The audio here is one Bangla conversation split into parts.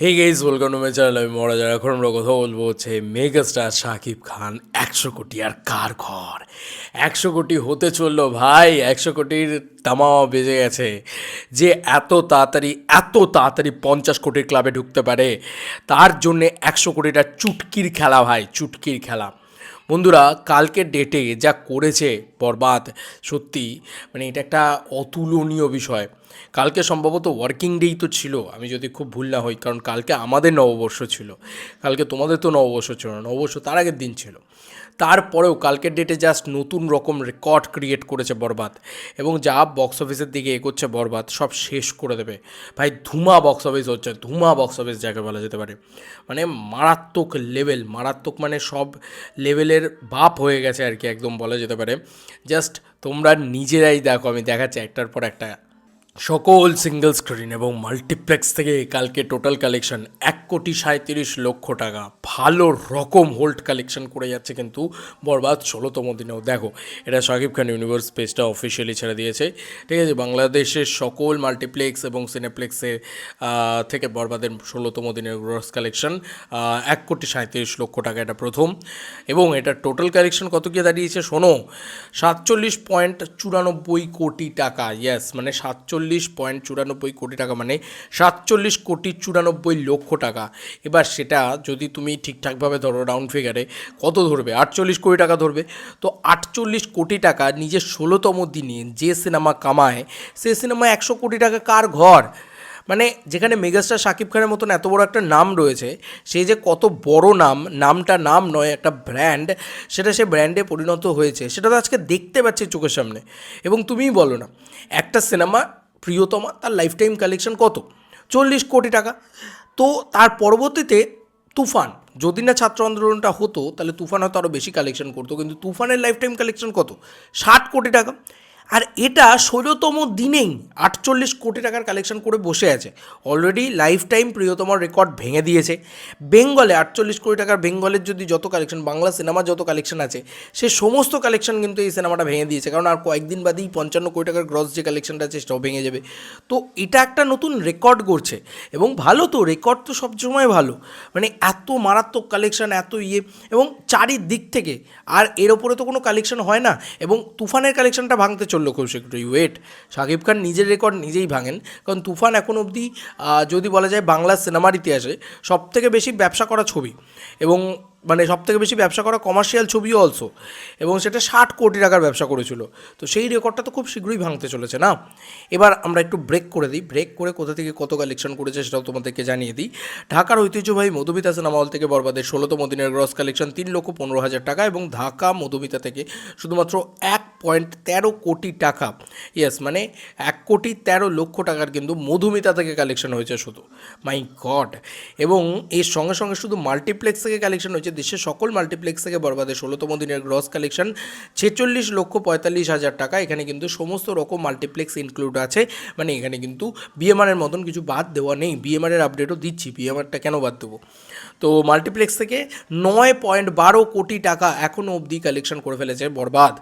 Hey guys welcome to my channel আমি মহারাজার এখন আমরা কথা বলব হচ্ছে মেগাস্টার শাকিব খান, একশো কোটি আর কার ঘর? একশো কোটি হতে চলল ভাই, একশো কোটির তামাও বেজে গেছে। যে এত তাড়াতাড়ি এত তাড়াতাড়ি পঞ্চাশ কোটির ক্লাবে ঢুকতে পারে, তার জন্যে একশো কোটিটা চুটকির খেলা ভাই, চুটকির খেলা। বন্ধুরা, কালকের ডেটে যা করেছে বরবাদ, সত্যি মানে এটা একটা অতুলনীয় বিষয়। কালকে সম্ভবত ওয়ার্কিং ডেই তো ছিল, আমি যদি খুব ভুল না হই, কারণ কালকে আমাদের নববর্ষ ছিল। কালকে তোমাদের তো নববর্ষ ছিল নববর্ষ তার আগের দিন ছিল। তারপরেও কালকের ডেটে জাস্ট নতুন রকম রেকর্ড ক্রিয়েট করেছে বরবাদ এবং যা বক্স অফিসের দিকে এগোচ্ছে বরবাদ, সব শেষ করে দেবে। ভাই, ধুমা বক্স অফিস হচ্ছে, ধুমা বক্স অফিস যাকে বলা যেতে পারে। মানে মারাত্মক লেভেল মারাত্মক মানে সব লেভেলের বাপ হয়ে গেছে আর কি, একদম বলা যেতে পারে। জাস্ট তোমরা নিজেরাই দেখো, আমি দেখাচ্ছি একটার পর একটা। সকল সিঙ্গেল স্ক্রিন এবং মাল্টিপ্লেক্স থেকে কালকে টোটাল কালেকশন এক কোটি সাঁত্রিশ লক্ষ টাকা। ভালো রকম হোল্ড কালেকশন করে যাচ্ছে কিন্তু বরবাদ ষোলোতম দিনেও। দেখো, এটা শাকিব খান ইউনিভার্স পেজটা অফিসিয়ালি ছেড়ে দিয়েছে। ঠিক আছে, বাংলাদেশের সকল মাল্টিপ্লেক্স এবং সিনেপ্লেক্সের থেকে বরবাদের ষোলোতম দিনের গ্রস কালেকশন এক কোটি সাঁত্রিশ লক্ষ টাকা এটা প্রথম। এবং এটা টোটাল কালেকশন কত গিয়ে দাঁড়িয়েছে? শোনো, সাতচল্লিশ পয়েন্ট চুরানব্বই কোটি টাকা। ইয়েস মানে সাতচল্লিশ পয়েন্ট চুরানব্বই কোটি টাকা মানে সাতচল্লিশ কোটি চুরানব্বই লক্ষ টাকা। এবার সেটা যদি তুমি ঠিকঠাকভাবে ধরো রাউন্ড ফিগারে কত ধরবে? আটচল্লিশ কোটি টাকা ধরবে। তো আটচল্লিশ কোটি টাকা নিজের ষোলোতম দিনে যে সিনেমা কামায়, সে সিনেমা একশো কোটি টাকা কার ঘর? মানে যেখানে মেগাস্টার শাকিব খানের মতন এত বড় একটা নাম রয়েছে, সে যে কত বড় নাম, নামটা নাম নয়, একটা ব্র্যান্ড সেটা সে ব্র্যান্ডে পরিণত হয়েছে, সেটা তো আজকে দেখতে পাচ্ছি চোখের সামনে। এবং তুমিই বলো না, একটা সিনেমা প্রিয়তমা, তার লাইফ টাইম কালেকশন কত? চল্লিশ কোটি টাকা। তো তার পরবর্তীতে তুফান, যদি না ছাত্র আন্দোলনটা হতো, তাহলে তুফান হয়তো আরও বেশি কালেকশন করতো, কিন্তু তুফানের লাইফ টাইম কালেকশন কত? ষাট কোটি টাকা। আর এটা ষোলোতম দিনেই আটচল্লিশ কোটি টাকার কালেকশন করে বসে আছে। অলরেডি লাইফ টাইম প্রিয়তমার রেকর্ড ভেঙে দিয়েছে। বেঙ্গলে আটচল্লিশ কোটি টাকার বেঙ্গলের যদি যত কালেকশন বাংলা সিনেমার যত কালেকশন আছে, সে সমস্ত কালেকশন কিন্তু এই সিনেমাটা ভেঙে দিয়েছে। কারণ আর কয়েকদিন বাদেই পঞ্চান্ন কোটি টাকার গ্রস যে কালেকশনটা আছে, সেটাও ভেঙে যাবে। তো এটা একটা নতুন রেকর্ড করছে এবং ভালো তো রেকর্ড তো সবসময় ভালো। মানে এত মারাত্মক কালেকশন এত ইয়ে। এবং চারিদিক থেকে, আর এর ওপরে তো কোনো কালেকশন হয় না। এবং তুফানের কালেকশনটা ভাঙতে চলল খুব সেক্রেটারি ওয়েট শাকিব খান নিজের রেকর্ড নিজেই ভাঙেন। কারণ তুফান এখন অবধি যদি বলা যায় বাংলা সিনেমার ইতিহাসে সবথেকে বেশি ব্যবসা করা ছবি। এবং মানে সব থেকে বেশি ব্যবসা করা কমার্শিয়াল ছবিও অলসো এবং সেটা ষাট কোটি টাকার ব্যবসা করেছিল। তো সেই রেকর্ডটা তো খুব শীঘ্রই ভাঙতে চলেছে না? এবার আমরা একটু ব্রেক করে দিই। ব্রেক করে কোথা থেকে কত কালেকশন করেছে সেটাও তোমাদেরকে জানিয়ে দিই। ঢাকার ঐতিহ্যবাহী মধুমিতা সিনেমা হল থেকে বরবাদের ষোলোতম দিনের গ্রস কালেকশন তিন লক্ষ পনেরো হাজার টাকা এবং ঢাকা মধুমিতা থেকে শুধুমাত্র এক পয়েন্ট তেরো কোটি টাকা। ইয়েস মানে এক কোটি তেরো লক্ষ টাকার কিন্তু মধুমিতা থেকে কালেকশন হয়েছে শুধু। মাই গড এবং এর সঙ্গে সঙ্গে শুধু মাল্টিপ্লেক্স থেকে কালেকশন হয়েছে দেশের সকল মাল্টিপ্লেক্স থেকে বরবাদে ষোলোতম দিনের গ্রস কালেকশন ছেচল্লিশ লক্ষ পঁয়তাল্লিশ হাজার টাকা। এখানে কিন্তু সমস্ত রকম মাল্টিপ্লেক্স ইনক্লুড আছে। মানে এখানে কিন্তু বিএমআরের মতন কিছু বাদ দেওয়া নেই। বিএমআরের আপডেটও দিচ্ছি। বিএমআরটা কেন বাদ দেবো? তো মাল্টিপ্লেক্স থেকে নয় পয়েন্ট বারো কোটি টাকা এখনও অবধি কালেকশন করে ফেলেছে বরবাদ।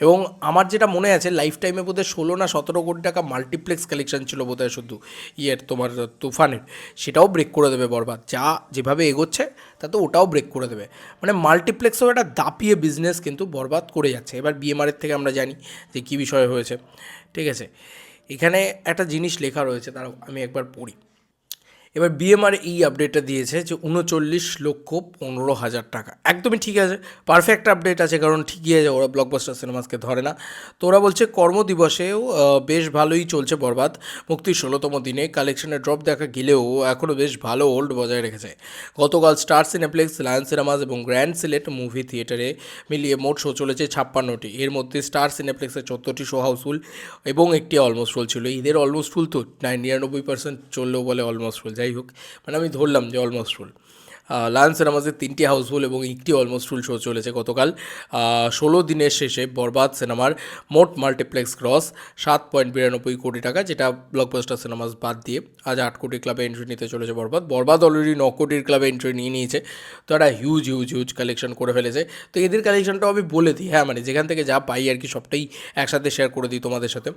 এবং আমার যেটা মনে আছে লাইফ টাইমে বোধহয় ষোলো না সতেরো কোটি টাকা মাল্টিপ্লেক্স কালেকশন ছিল বোধহয় শুধু ইয়ের তোমার তুফানের। সেটাও ব্রেক করে দেবে বরবাদ। যা যেভাবে এগোচ্ছে তাতে ওটাও ব্রেক করে দেবে। মানে মাল্টিপ্লেক্সও একটা দাপিয়ে বিজনেস কিন্তু বরবাদ করে যাচ্ছে। এবার বিএমআরের থেকে আমরা জানি যে কী বিষয় হয়েছে। ঠিক আছে? এখানে একটা জিনিস লেখা রয়েছে, তার আমি একবার পড়ি। এবার বিএমআর এই আপডেটটা দিয়েছে যে উনচল্লিশ লক্ষ পনেরো হাজার টাকা। একদমই ঠিক আছে পারফেক্ট আপডেট আছে, কারণ ঠিকই আছে, ওরা ব্লকবাস্টার সিনেমাসকে ধরে না। তো ওরা বলছে কর্মদিবসেও বেশ ভালোই চলছে বরবাদ। মুক্তির ষোলোতম দিনে কালেকশনের ড্রপ দেখা গেলেও এখনও বেশ ভালো হোল্ড বজায় রেখেছে। গতকাল স্টার সিনেপ্লেক্স লায়ন সিনেমাস এবং গ্র্যান্ড সিলেট মুভি থিয়েটারে মিলিয়ে মোট শো চলেছে ছাপ্পান্নটি। এর মধ্যে স্টার সিনেপ্লেক্সের চোদ্দোটি শো হাউসফুল এবং একটি অলমোস্ট ফুল ছিল। ঈদের অলমোস্ট ফুল তো নাইন নিরানব্বই পার্সেন্ট চললেও বলে অলমোস্ট ফুল যাই হোক মানে আমি ধরলাম যে অলমোস্ট ফুল লায়ন সিনেমাসের তিনটি হাউসফুল এবং একটি অলমোস্ট ফুল শো চলেছে গতকাল। ষোলো দিনের শেষে বরবাদ সিনেমার মোট মাল্টিপ্লেক্স ক্রস সাত পয়েন্ট বিরানব্বই কোটি টাকা, যেটা ব্লকবাস্টার সিনেমাস বাদ দিয়ে আজ আট কোটি ক্লাবে এন্ট্রি নিতে চলেছে বরবাদ। বরবাদ অলরেডি ন কোটির ক্লাবে এন্ট্রি নিয়ে নিয়েছে। তো একটা হিউজ হিউজ হিউজ কালেকশন করে ফেলেছে। তো এদের কালেকশনটাও আমি বলে দিই হ্যাঁ মানে যেখান থেকে যা পাই আর কি সবটাই একসাথে শেয়ার করে দিই তোমাদের সাথে।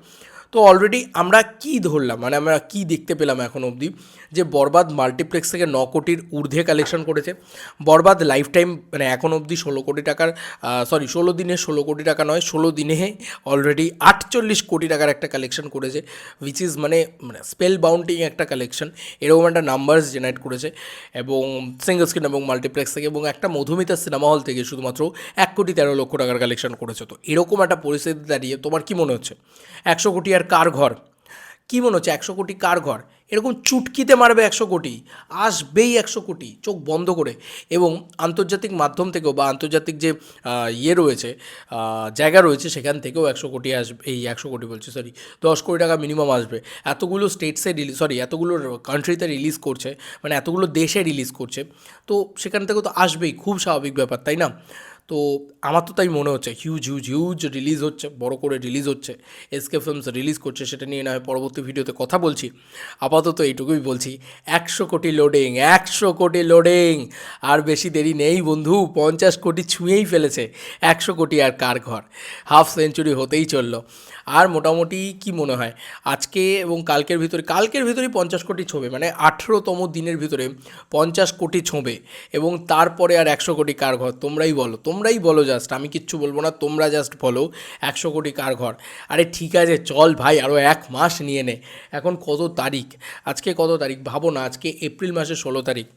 তো অলরেডি আমরা কি ধরলাম? মানে আমরা কি দেখতে পেলাম এখন অবধি? যে বরবাদ মাল্টিপ্লেক্স থেকে ন কোটির ঊর্ধ্বে কালেকশন করেছে। বরবাদ লাইফ টাইম মানে এখন অবধি ষোলো কোটি টাকার সরি ষোলো দিনে ষোলো কোটি টাকা নয়, ষোলো দিনে অলরেডি আটচল্লিশ কোটি টাকার একটা কালেকশন করেছে উইচ ইজ মানে মানে স্পেল বাউন্ডিং একটা কালেকশন এরকম একটা নাম্বারস জেনারেট করেছে, এবং সিঙ্গল স্ক্রিন এবং মাল্টিপ্লেক্স থেকে, এবং একটা মধুমিতা সিনেমা হল থেকে শুধুমাত্র এক কোটি তেরো লক্ষ টাকার কালেকশন করেছে। তো এরকম একটা পরিস্থিতি দাঁড়িয়ে, তোমার কি মনে হচ্ছে? একশো কোটি আর কার ঘর কী মনে হচ্ছে, একশো কোটি কার ঘর এরকম চুটকিতে মারবে একশো কোটি, আসবেই একশো কোটি, চোখ বন্ধ করে। এবং আন্তর্জাতিক মাধ্যম থেকেও বা আন্তর্জাতিক যে ইয়ে রয়েছে জায়গা রয়েছে, সেখান থেকেও একশো কোটি আসবে, এই একশো কোটি বলছে সরি দশ কোটি টাকা মিনিমাম আসবে। এতগুলো স্টেটসে রিলিজ সরি এতগুলো কান্ট্রিতে রিলিজ করছে মানে এতগুলো দেশে রিলিজ করছে, তো সেখান থেকেও তো আসবেই, খুব স্বাভাবিক ব্যাপার, তাই না? তো আমার তো তাই মনে হচ্ছে হিউজ হিউজ হিউজ রিলিজ হচ্ছে, বড় করে রিলিজ হচ্ছে এসকে ফিল্মস রিলিজ করছে সেটা নিয়ে না হয় পরবর্তী ভিডিওতে কথা বলছি। আপাতত এইটুকুই বলছি, একশো কোটি লোডিং একশো কোটি লোডিং আর বেশি দেরি নেই বন্ধু, পঞ্চাশ কোটি ছুঁয়েই ফেলেছে, একশো কোটি আর কার ঘর? হাফ সেঞ্চুরি হতেই চলল। আর মোটামুটি কি মনে হয়? আজকে এবং কালকের ভিতরে, কালকের ভিতরেই পঞ্চাশ কোটি ছোঁবে মানে আঠেরোতম দিনের ভিতরে পঞ্চাশ কোটি ছোঁবে এবং তারপরে আর একশো কোটি কার ঘর তোমরাই বলো তোমরাই বলো জাস্ট আমি কিচ্ছু বলব না, তোমরা জাস্ট বলো একশো কোটি কার ঘর আরে ঠিক আছে, চল ভাই আরও এক মাস নিয়ে নে। এখন কত তারিখ? আজকে কত তারিখ? ভাবো না, আজকে এপ্রিল মাসের ষোলো তারিখ।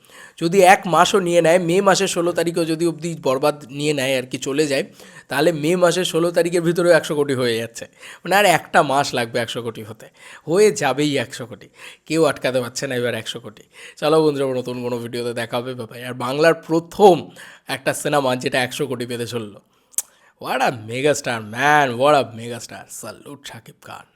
যদি এক মাসও নিয়ে নেয়, মে মাসের ষোলো তারিখও যদি অবধি বরবাদ নিয়ে নেয় আর কি চলে যায়, তাহলে মে মাসের ষোলো তারিখের ভিতরেও একশো কোটি হয়ে যাচ্ছে। মানে আর একটা মাস লাগবে একশো কোটি হতে। হয়ে যাবেই একশো কোটি। কেউ আটকাতে পারছে না এবার একশো কোটি। চলো বন্ধুরা নতুন কোনো ভিডিওতে দেখা হবে ব্যাপারে আর বাংলার প্রথম একটা সিনেমা যেটা একশো কোটি পেতে চলল। What a mega star man what a mega star salute Shakib Khan.